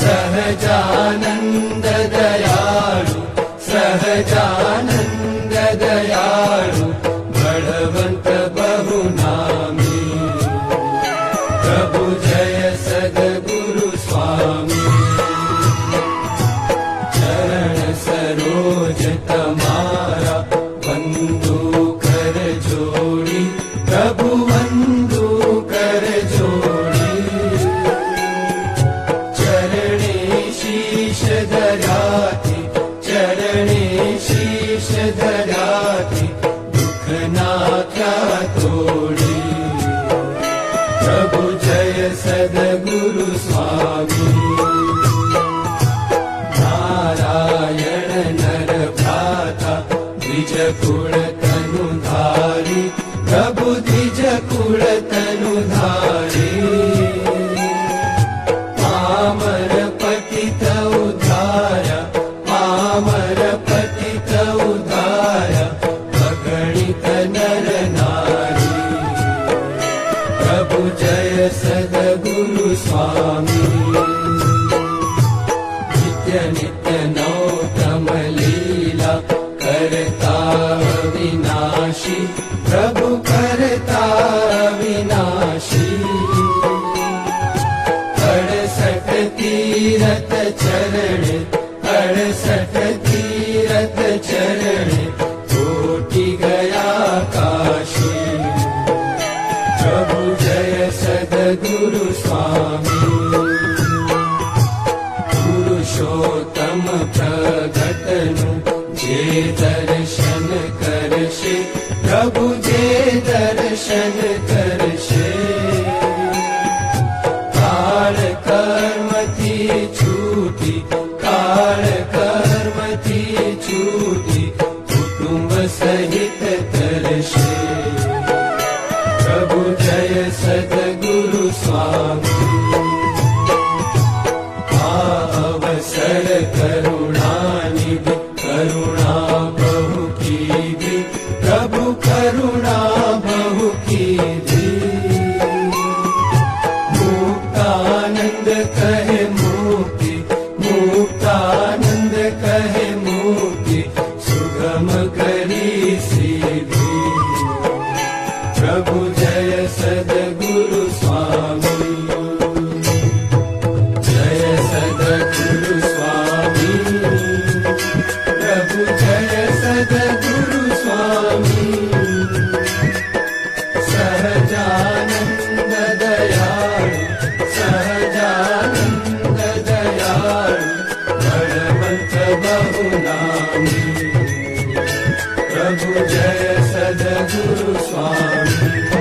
सहजानन्द बलवन्त बहुनामी प्रभु जय सद्गुरु स्वामी। चरण सरोज तमारा बन्धु जोड़ी प्रभु प्रभु जय सद्गुरु स्वामी। नारायण तनु धारी प्रभु विनाशी प्रभु करता विनाशी अड़सठ तीरथ चरण अड़सठ तीरथ चरण कोटि गया काशी। प्रभु जय सद्गुरु स्वामी। पुरुषोत्तम प्रगटनु जे दर्शन करशे प्रभु जे दर्शन करशे। काल कर्मति छूटी काल कर्मति छूटी कुटुम्ब सहित प्रभु जय सद्गुरु स्वामी you. बहुनामी प्रभु जय सद्गुरु स्वामी